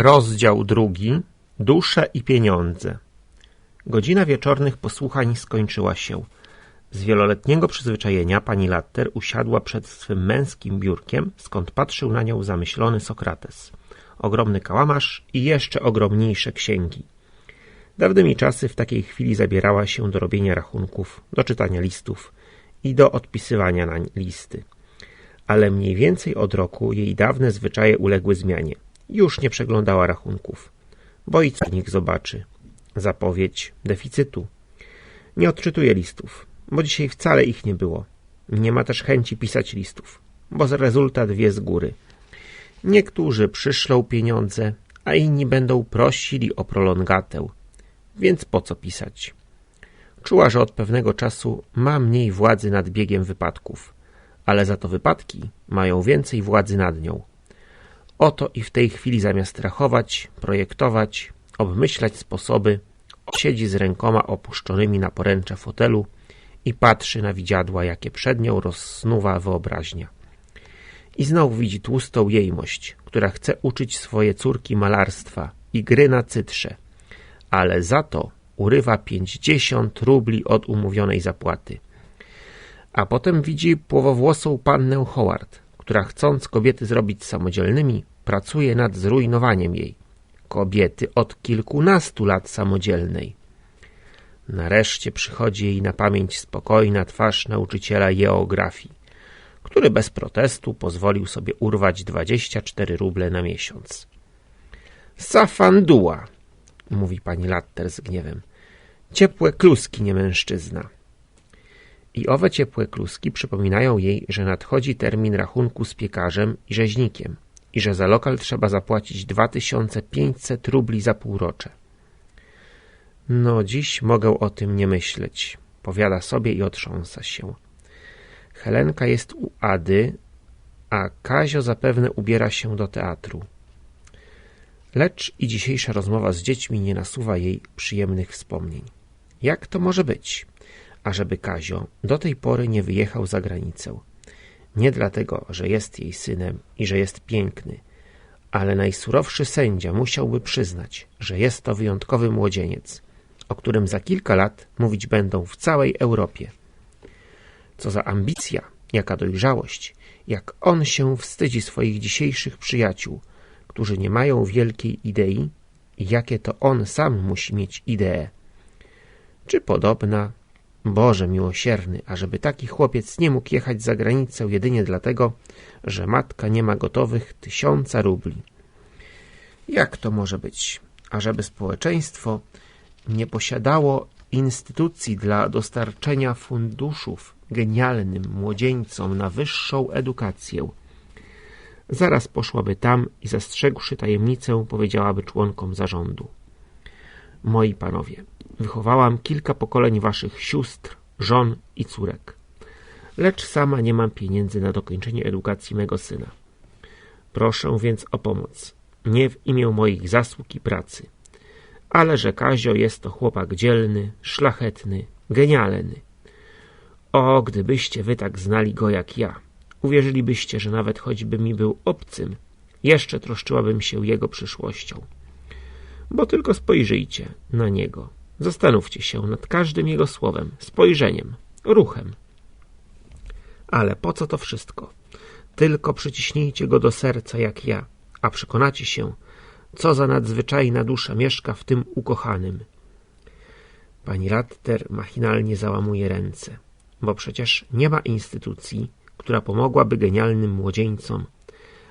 Rozdział drugi. Dusze i pieniądze. Godzina wieczornych posłuchań skończyła się. Z wieloletniego przyzwyczajenia pani Latter usiadła przed swym męskim biurkiem, skąd patrzył na nią zamyślony Sokrates. Ogromny kałamarz i jeszcze ogromniejsze księgi. Dawnymi czasy w takiej chwili zabierała się do robienia rachunków, do czytania listów i do odpisywania na listy. Ale mniej więcej od roku jej dawne zwyczaje uległy zmianie. Już nie przeglądała rachunków, bo i co w nich zobaczy. Zapowiedź deficytu. Nie odczytuje listów, bo dzisiaj wcale ich nie było. Nie ma też chęci pisać listów, bo rezultat wie z góry. Niektórzy przyszlą pieniądze, a inni będą prosili o prolongatę, więc po co pisać? Czuła, że od pewnego czasu ma mniej władzy nad biegiem wypadków, ale za to wypadki mają więcej władzy nad nią. Oto i w tej chwili zamiast rachować, projektować, obmyślać sposoby, siedzi z rękoma opuszczonymi na poręcze fotelu i patrzy na widziadła, jakie przed nią rozsnuwa wyobraźnia. I znowu widzi tłustą jejmość, która chce uczyć swoje córki malarstwa i gry na cytrze, ale za to urywa pięćdziesiąt rubli od umówionej zapłaty. A potem widzi płowowłosą pannę Howard, która chcąc kobiety zrobić samodzielnymi, pracuje nad zrujnowaniem jej. Kobiety od kilkunastu lat samodzielnej. Nareszcie przychodzi jej na pamięć spokojna twarz nauczyciela geografii, który bez protestu pozwolił sobie urwać 24 ruble na miesiąc. Safanduła, mówi pani Latter z gniewem. Ciepłe kluski, nie mężczyzna. I owe ciepłe kluski przypominają jej, że nadchodzi termin rachunku z piekarzem i rzeźnikiem i że za lokal trzeba zapłacić 2500 rubli za półrocze. No, dziś mogę o tym nie myśleć, powiada sobie i otrząsa się. Helenka jest u Ady, a Kazio zapewne ubiera się do teatru. Lecz i dzisiejsza rozmowa z dziećmi nie nasuwa jej przyjemnych wspomnień. Jak to może być, ażeby Kazio do tej pory nie wyjechał za granicę? Nie dlatego, że jest jej synem i że jest piękny, ale najsurowszy sędzia musiałby przyznać, że jest to wyjątkowy młodzieniec, o którym za kilka lat mówić będą w całej Europie. Co za ambicja, jaka dojrzałość, jak on się wstydzi swoich dzisiejszych przyjaciół, którzy nie mają wielkiej idei i jakie to on sam musi mieć ideę. Czy podobna Boże miłosierny, ażeby taki chłopiec nie mógł jechać za granicę jedynie dlatego, że matka nie ma gotowych tysiąca rubli. Jak to może być, ażeby społeczeństwo nie posiadało instytucji dla dostarczenia funduszów genialnym młodzieńcom na wyższą edukację? Zaraz poszłaby tam i zastrzegłszy tajemnicę powiedziałaby członkom zarządu. Moi panowie, Wychowałam kilka pokoleń waszych sióstr, żon i córek. Lecz sama nie mam pieniędzy na dokończenie edukacji mego syna. Proszę więc o pomoc, nie w imię moich zasług i pracy, ale że Kazio jest to chłopak dzielny, szlachetny, genialny. O, gdybyście wy tak znali go jak ja, uwierzylibyście, że nawet choćby mi był obcym, jeszcze troszczyłabym się jego przyszłością. Bo tylko spojrzyjcie na niego. Zastanówcie się nad każdym jego słowem, spojrzeniem, ruchem. Ale po co to wszystko? Tylko przyciśnijcie go do serca jak ja, a przekonacie się, co za nadzwyczajna dusza mieszka w tym ukochanym. Pani Ratter machinalnie załamuje ręce, bo przecież nie ma instytucji, która pomogłaby genialnym młodzieńcom,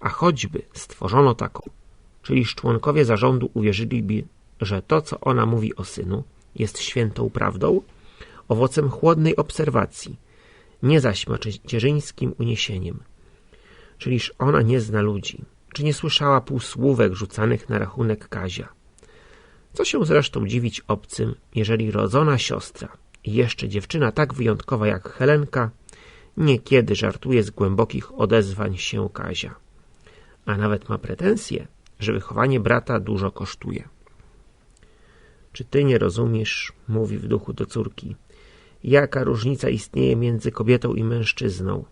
a choćby stworzono taką, czyli członkowie zarządu uwierzyliby, że to, co ona mówi o synu, jest świętą prawdą, owocem chłodnej obserwacji, nie zaś macierzyńskim uniesieniem. Czyliż ona nie zna ludzi, czy nie słyszała półsłówek rzucanych na rachunek Kazia. Co się zresztą dziwić obcym, jeżeli rodzona siostra i jeszcze dziewczyna tak wyjątkowa jak Helenka niekiedy żartuje z głębokich odezwań się Kazia, a nawet ma pretensje, że wychowanie brata dużo kosztuje. Czy ty nie rozumiesz, mówi w duchu do córki, jaka różnica istnieje między kobietą i mężczyzną?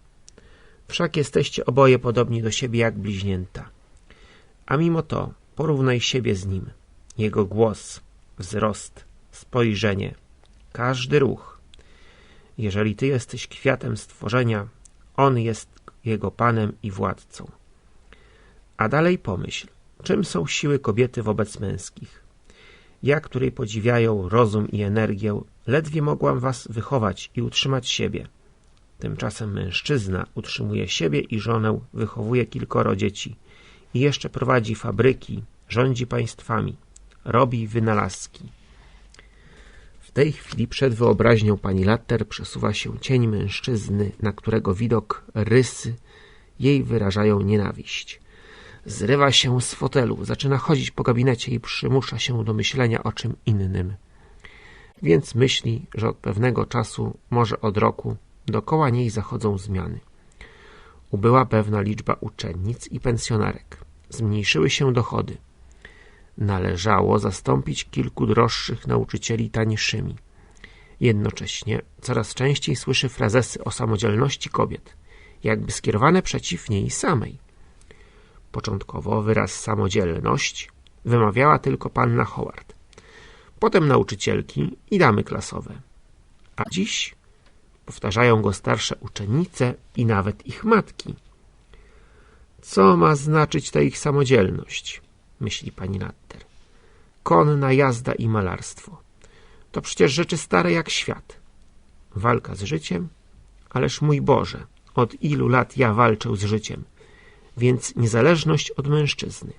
Wszak jesteście oboje podobni do siebie jak bliźnięta. A mimo to porównaj siebie z nim. Jego głos, wzrost, spojrzenie, każdy ruch. Jeżeli ty jesteś kwiatem stworzenia, on jest jego panem i władcą. A dalej pomyśl, czym są siły kobiety wobec męskich? Ja, której podziwiają rozum i energię, ledwie mogłam was wychować i utrzymać siebie. Tymczasem mężczyzna utrzymuje siebie i żonę, wychowuje kilkoro dzieci i jeszcze prowadzi fabryki, rządzi państwami, robi wynalazki. W tej chwili przed wyobraźnią pani Latter przesuwa się cień mężczyzny, na którego widok rysy jej wyrażają nienawiść. Zrywa się z fotelu, zaczyna chodzić po gabinecie i przymusza się do myślenia o czym innym. Więc myśli, że od pewnego czasu, może od roku, dokoła niej zachodzą zmiany. Ubyła pewna liczba uczennic i pensjonarek. Zmniejszyły się dochody. Należało zastąpić kilku droższych nauczycieli tańszymi. Jednocześnie coraz częściej słyszy frazesy o samodzielności kobiet, jakby skierowane przeciw niej samej. Początkowo wyraz samodzielność wymawiała tylko panna Howard, potem nauczycielki i damy klasowe. A dziś powtarzają go starsze uczennice i nawet ich matki. Co ma znaczyć ta ich samodzielność? myśli pani Natter. Konna jazda i malarstwo. To przecież rzeczy stare jak świat. Walka z życiem? Ależ mój Boże, od ilu lat ja walczę z życiem więc niezależność od mężczyzny.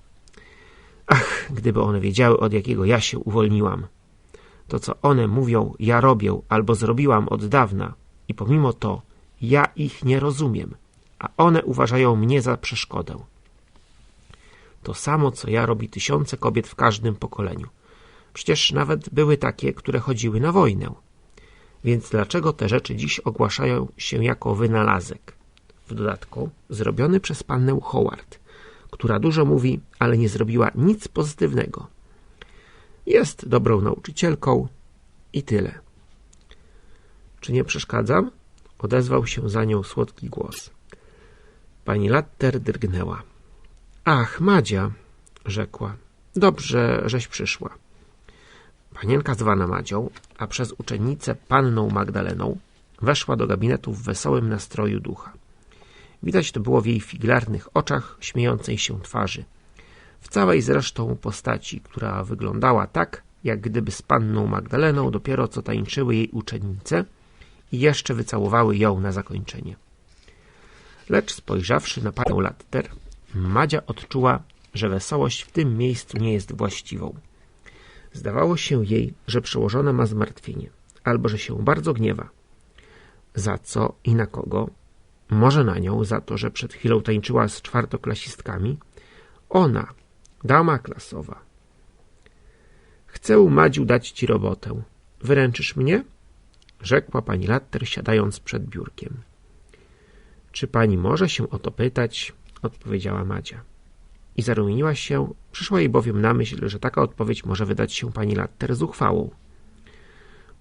Ach, gdyby one wiedziały, od jakiego ja się uwolniłam. To, co one mówią, ja robię albo zrobiłam od dawna i pomimo to ja ich nie rozumiem, a one uważają mnie za przeszkodę. To samo, co ja robi tysiące kobiet w każdym pokoleniu. Przecież nawet były takie, które chodziły na wojnę. Więc dlaczego te rzeczy dziś ogłaszają się jako wynalazek? W dodatku zrobiony przez pannę Howard, która dużo mówi, ale nie zrobiła nic pozytywnego. Jest dobrą nauczycielką i tyle. Czy nie przeszkadzam? Odezwał się za nią słodki głos. Pani Latter drgnęła. Ach, Madzia, rzekła. Dobrze, żeś przyszła. Panienka zwana Madzią, a przez uczennicę panną Magdaleną, weszła do gabinetu w wesołym nastroju ducha. Widać to było w jej figlarnych oczach, śmiejącej się twarzy. W całej zresztą postaci, która wyglądała tak, jak gdyby z panną Magdaleną dopiero co tańczyły jej uczennice i jeszcze wycałowały ją na zakończenie. Lecz spojrzawszy na panią Latter, Madzia odczuła, że wesołość w tym miejscu nie jest właściwą. Zdawało się jej, że przełożona ma zmartwienie, albo że się bardzo gniewa. Za co i na kogo może na nią za to, że przed chwilą tańczyła z czwartoklasistkami? Ona, dama klasowa. Chcę, Madziu, dać ci robotę. Wyręczysz mnie? Rzekła pani Latter, siadając przed biurkiem. Czy pani może się o to pytać? Odpowiedziała Madzia. I zarumieniła się, przyszła jej bowiem na myśl, że taka odpowiedź może wydać się pani Latter zuchwałą.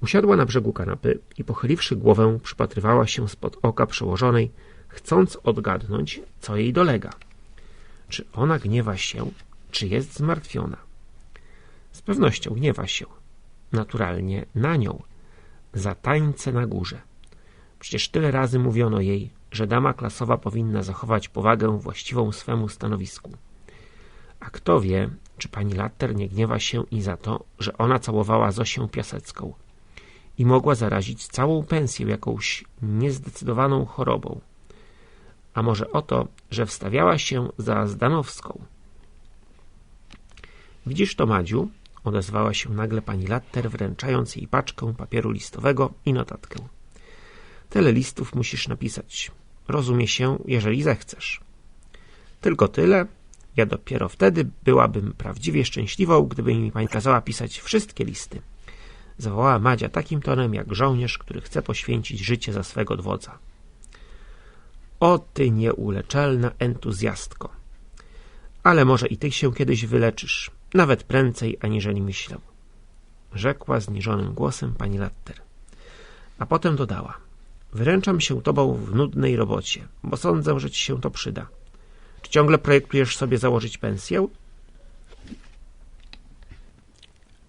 Usiadła na brzegu kanapy i pochyliwszy głowę, przypatrywała się spod oka przełożonej, chcąc odgadnąć, co jej dolega. Czy ona gniewa się, czy jest zmartwiona? Z pewnością gniewa się. Naturalnie na nią. Za tańce na górze. Przecież tyle razy mówiono jej, że dama klasowa powinna zachować powagę właściwą swemu stanowisku. A kto wie, czy pani Latter nie gniewa się i za to, że ona całowała Zosię Piasecką i mogła zarazić całą pensję jakąś niezdecydowaną chorobą. A może o to, że wstawiała się za Zdanowską. Widzisz to, Madziu? Odezwała się nagle pani Latter, wręczając jej paczkę papieru listowego i notatkę. Tyle listów musisz napisać. Rozumie się, jeżeli zechcesz. Tylko tyle. Ja dopiero wtedy byłabym prawdziwie szczęśliwą, gdyby mi pani kazała pisać wszystkie listy zawołała Madzia takim tonem, jak żołnierz, który chce poświęcić życie za swego dwodza. O ty nieuleczalna entuzjastko! Ale może i ty się kiedyś wyleczysz, nawet prędzej, aniżeli myślał. Rzekła zniżonym głosem pani Latter. A potem dodała. Wyręczam się tobą w nudnej robocie, bo sądzę, że ci się to przyda. Czy ciągle projektujesz sobie założyć pensję?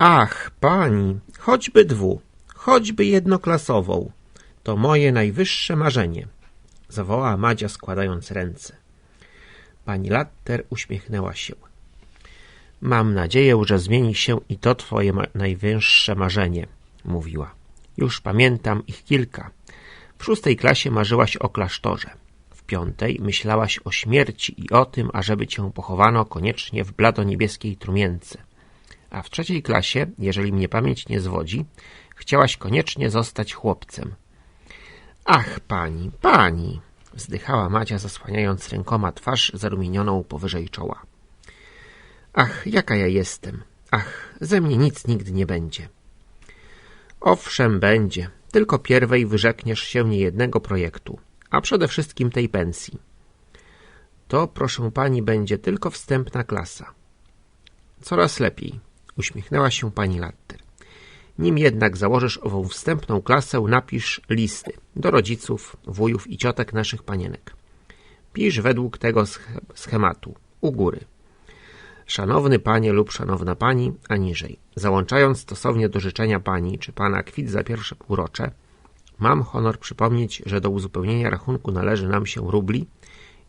Ach, pani, choćby dwu, choćby jednoklasową. To moje najwyższe marzenie, zawołała Madzia składając ręce. Pani Latter uśmiechnęła się. Mam nadzieję, że zmieni się i to twoje ma najwyższe marzenie, mówiła. Już pamiętam ich kilka. W szóstej klasie marzyłaś o klasztorze. W piątej myślałaś o śmierci i o tym, ażeby cię pochowano koniecznie w blado-niebieskiej trumience. A w trzeciej klasie, jeżeli mnie pamięć nie zwodzi, chciałaś koniecznie zostać chłopcem. Ach, pani, pani! wzdychała Madzia, zasłaniając rękoma twarz zarumienioną powyżej czoła. Ach, jaka ja jestem! Ach, ze mnie nic nigdy nie będzie. Owszem, będzie. Tylko pierwej wyrzekniesz się niejednego projektu, a przede wszystkim tej pensji. To, proszę pani, będzie tylko wstępna klasa. Coraz lepiej, uśmiechnęła się pani Latter. Nim jednak założysz ową wstępną klasę, napisz listy do rodziców, wujów i ciotek naszych panienek. Pisz według tego schematu, u góry. Szanowny panie lub szanowna pani, a niżej. Załączając stosownie do życzenia pani czy pana kwit za pierwsze półrocze, mam honor przypomnieć, że do uzupełnienia rachunku należy nam się rubli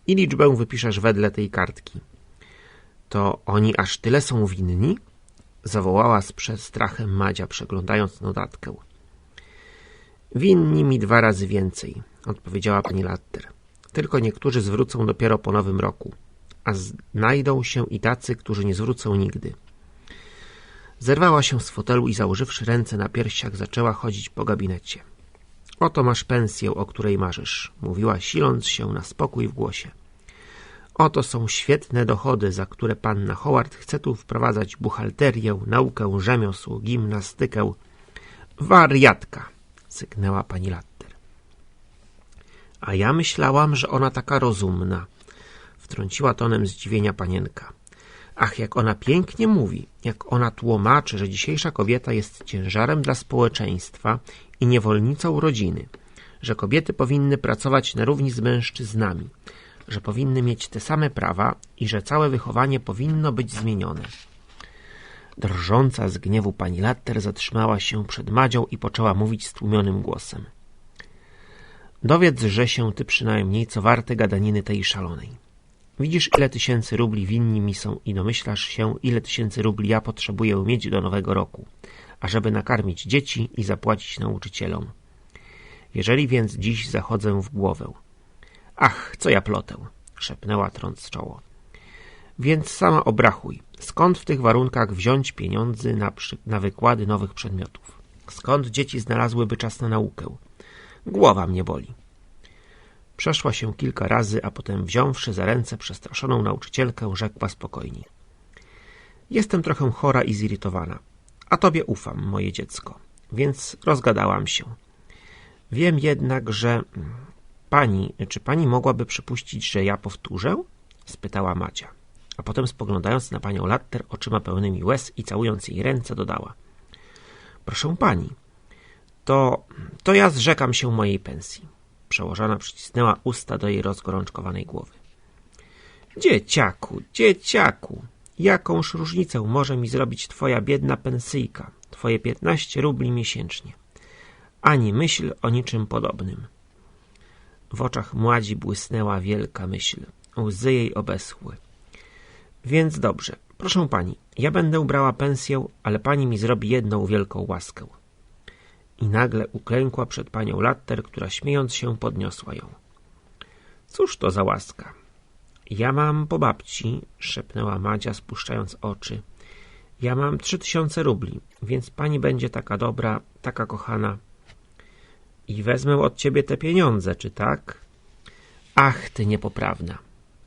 i liczbę wypiszesz wedle tej kartki. To oni aż tyle są winni? Zawołała z przestrachem Madzia, przeglądając notatkę. Winni mi dwa razy więcej, odpowiedziała pani Latter. Tylko niektórzy zwrócą dopiero po nowym roku, a znajdą się i tacy, którzy nie zwrócą nigdy. Zerwała się z fotelu i założywszy ręce na piersiach, zaczęła chodzić po gabinecie. Oto masz pensję, o której marzysz, mówiła, siląc się na spokój w głosie. Oto są świetne dochody, za które panna Howard chce tu wprowadzać buchalterię, naukę rzemiosł, gimnastykę. Wariatka, sygnęła pani Latter. A ja myślałam, że ona taka rozumna, wtrąciła tonem zdziwienia panienka. Ach, jak ona pięknie mówi, jak ona tłumaczy, że dzisiejsza kobieta jest ciężarem dla społeczeństwa i niewolnicą rodziny, że kobiety powinny pracować na równi z mężczyznami, że powinny mieć te same prawa i że całe wychowanie powinno być zmienione. Drżąca z gniewu pani Latter zatrzymała się przed Madzią i poczęła mówić stłumionym głosem. Dowiedz, że się ty przynajmniej co warte gadaniny tej szalonej. Widzisz, ile tysięcy rubli winni mi są i domyślasz się, ile tysięcy rubli ja potrzebuję mieć do nowego roku, ażeby nakarmić dzieci i zapłacić nauczycielom. Jeżeli więc dziś zachodzę w głowę, Ach, co ja plotę, szepnęła trąc czoło. Więc sama obrachuj, skąd w tych warunkach wziąć pieniądze na, na wykłady nowych przedmiotów? Skąd dzieci znalazłyby czas na naukę? Głowa mnie boli. Przeszła się kilka razy, a potem wziąwszy za ręce przestraszoną nauczycielkę, rzekła spokojnie. Jestem trochę chora i zirytowana, a tobie ufam, moje dziecko, więc rozgadałam się. Wiem jednak, że Pani, czy pani mogłaby przypuścić, że ja powtórzę? spytała Macia. A potem spoglądając na panią Latter oczyma pełnymi łez i całując jej ręce dodała. Proszę pani, to, to ja zrzekam się mojej pensji. Przełożona przycisnęła usta do jej rozgorączkowanej głowy. Dzieciaku, dzieciaku, jakąż różnicę może mi zrobić twoja biedna pensyjka, twoje piętnaście rubli miesięcznie? Ani myśl o niczym podobnym. W oczach Mładzi błysnęła wielka myśl. Łzy jej obeschły. Więc dobrze. Proszę pani, ja będę brała pensję, ale pani mi zrobi jedną wielką łaskę. I nagle uklękła przed panią Latter, która śmiejąc się podniosła ją. Cóż to za łaska? Ja mam po babci, szepnęła Madzia, spuszczając oczy. Ja mam trzy tysiące rubli, więc pani będzie taka dobra, taka kochana, i wezmę od ciebie te pieniądze, czy tak? Ach, ty niepoprawna.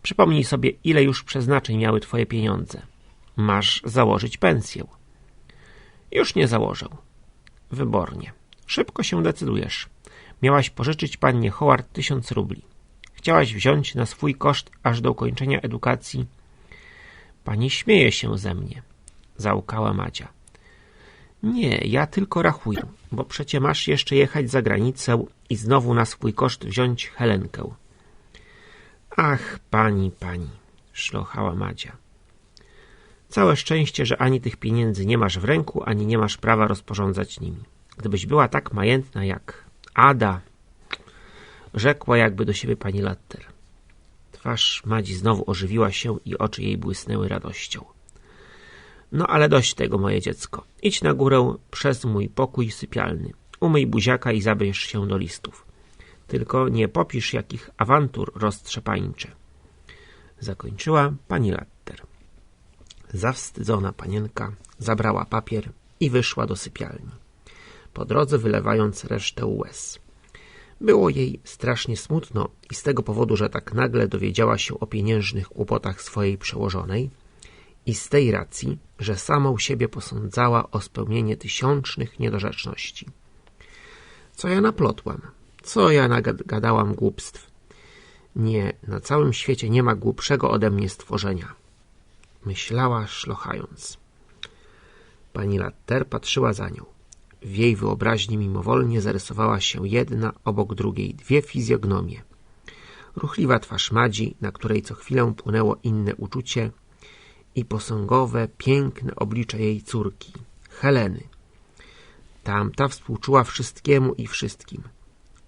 Przypomnij sobie, ile już przeznaczeń miały twoje pieniądze. Masz założyć pensję. Już nie założę. Wybornie. Szybko się decydujesz. Miałaś pożyczyć pannie Howard tysiąc rubli. Chciałaś wziąć na swój koszt aż do ukończenia edukacji. Pani śmieje się ze mnie, załkała Madzia. Nie, ja tylko rachuję, bo przecie masz jeszcze jechać za granicę i znowu na swój koszt wziąć Helenkę. Ach, pani, pani, szlochała Madzia. Całe szczęście, że ani tych pieniędzy nie masz w ręku, ani nie masz prawa rozporządzać nimi. Gdybyś była tak majętna jak Ada, rzekła jakby do siebie pani Latter. Twarz Madzi znowu ożywiła się i oczy jej błysnęły radością. No ale dość tego, moje dziecko. Idź na górę przez mój pokój sypialny. Umyj buziaka i zabierz się do listów. Tylko nie popisz jakich awantur roztrzepańcze. Zakończyła pani Latter. Zawstydzona panienka zabrała papier i wyszła do sypialni. Po drodze wylewając resztę łez. Było jej strasznie smutno i z tego powodu, że tak nagle dowiedziała się o pieniężnych kłopotach swojej przełożonej i z tej racji, że samą siebie posądzała o spełnienie tysiącznych niedorzeczności. Co ja naplotłam? Co ja nagadałam głupstw? Nie, na całym świecie nie ma głupszego ode mnie stworzenia. Myślała szlochając. Pani Latter patrzyła za nią. W jej wyobraźni mimowolnie zarysowała się jedna obok drugiej dwie fizjognomie. Ruchliwa twarz Madzi, na której co chwilę płynęło inne uczucie i posągowe, piękne oblicze jej córki, Heleny. Tamta współczuła wszystkiemu i wszystkim.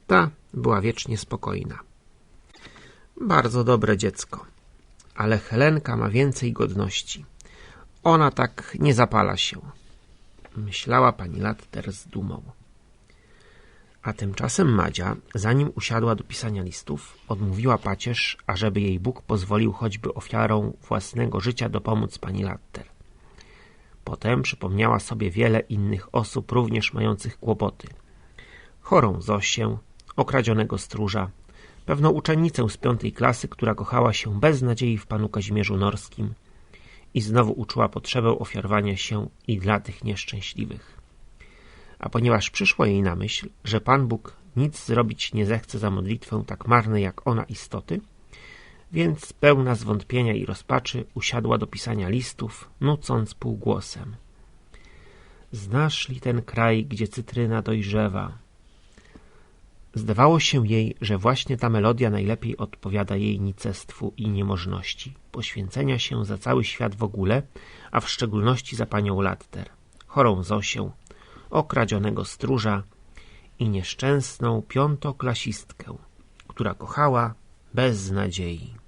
Ta była wiecznie spokojna. Bardzo dobre dziecko, ale Helenka ma więcej godności. Ona tak nie zapala się myślała pani Latter z dumą. A tymczasem Madzia, zanim usiadła do pisania listów, odmówiła pacierz, ażeby jej Bóg pozwolił choćby ofiarą własnego życia dopomóc pani Latter. Potem przypomniała sobie wiele innych osób również mających kłopoty. Chorą Zosię, okradzionego stróża, pewną uczennicę z piątej klasy, która kochała się bez nadziei w panu Kazimierzu Norskim, i znowu uczuła potrzebę ofiarowania się i dla tych nieszczęśliwych. A ponieważ przyszło jej na myśl, że Pan Bóg nic zrobić nie zechce za modlitwę tak marnej jak ona istoty, więc pełna zwątpienia i rozpaczy usiadła do pisania listów, nucąc półgłosem. Znasz li ten kraj, gdzie cytryna dojrzewa? Zdawało się jej, że właśnie ta melodia najlepiej odpowiada jej nicestwu i niemożności poświęcenia się za cały świat w ogóle, a w szczególności za panią Latter, chorą Zosię, okradzionego stróża i nieszczęsną piątoklasistkę, która kochała bez nadziei.